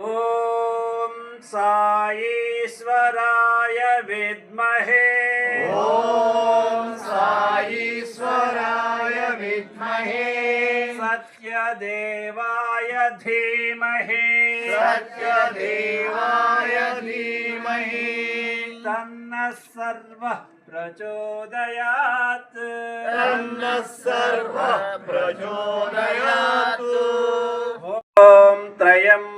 ॐ साईश्वराय विद्महे। ॐ साईश्वराय विद्महे। सत्यदेवाय धीमहे। सत्यदेवाय धीमहि। तन्नः सर्वः प्रचोदयात्। तन्नः सर्वः प्रचोदयात्। ॐ त्रयम्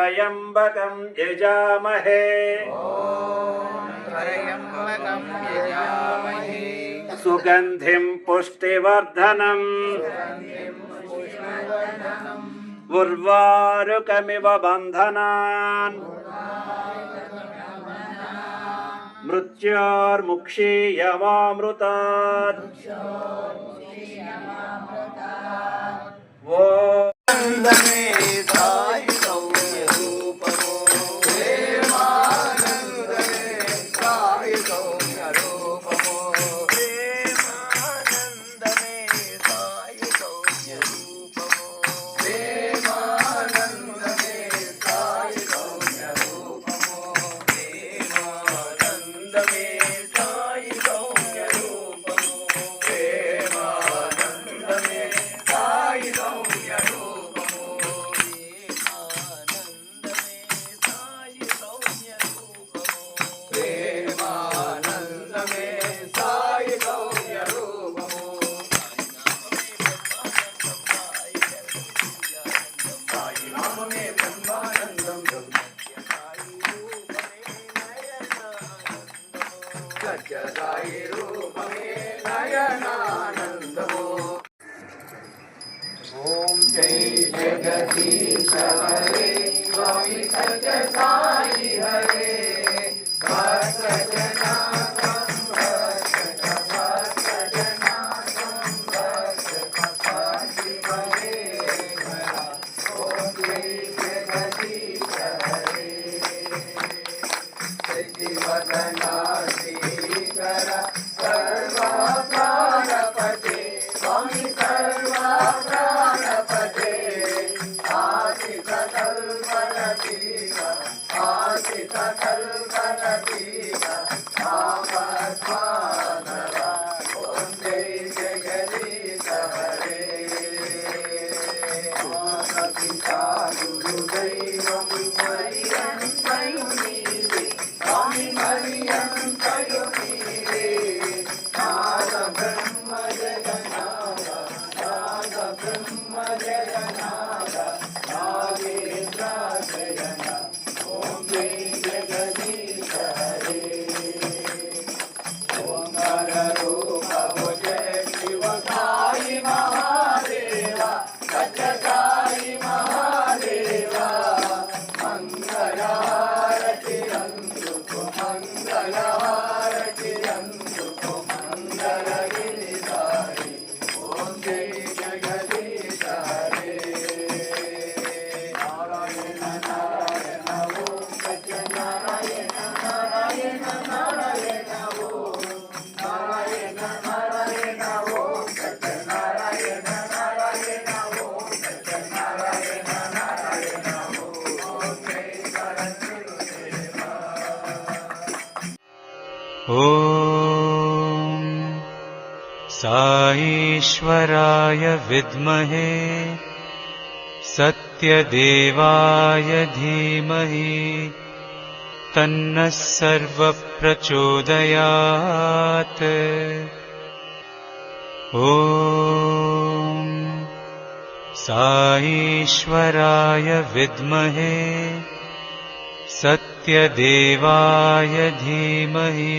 त्र्यम्बकम् यजामहे। सुगन्धिम् पुष्टिवर्धनम्। उर्वारुकमिव बन्धनान्। मृत्योर्मुक्षीयमामृतात्। ॐ जय जगती साईश्वराय विद्महे सत्यदेवाय धीमहि तन्नः सर्वप्रचोदयात्। ॐ साईश्वराय विद्महे सत्यदेवाय धीमहि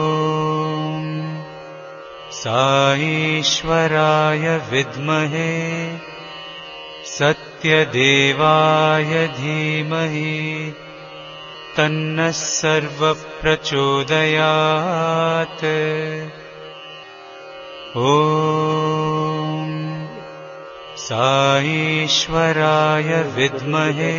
साईश्वराय विद्महे सत्यदेवाय धीमहि तन्नः सर्वप्रचोदयात्। ॐ साईश्वराय विद्महे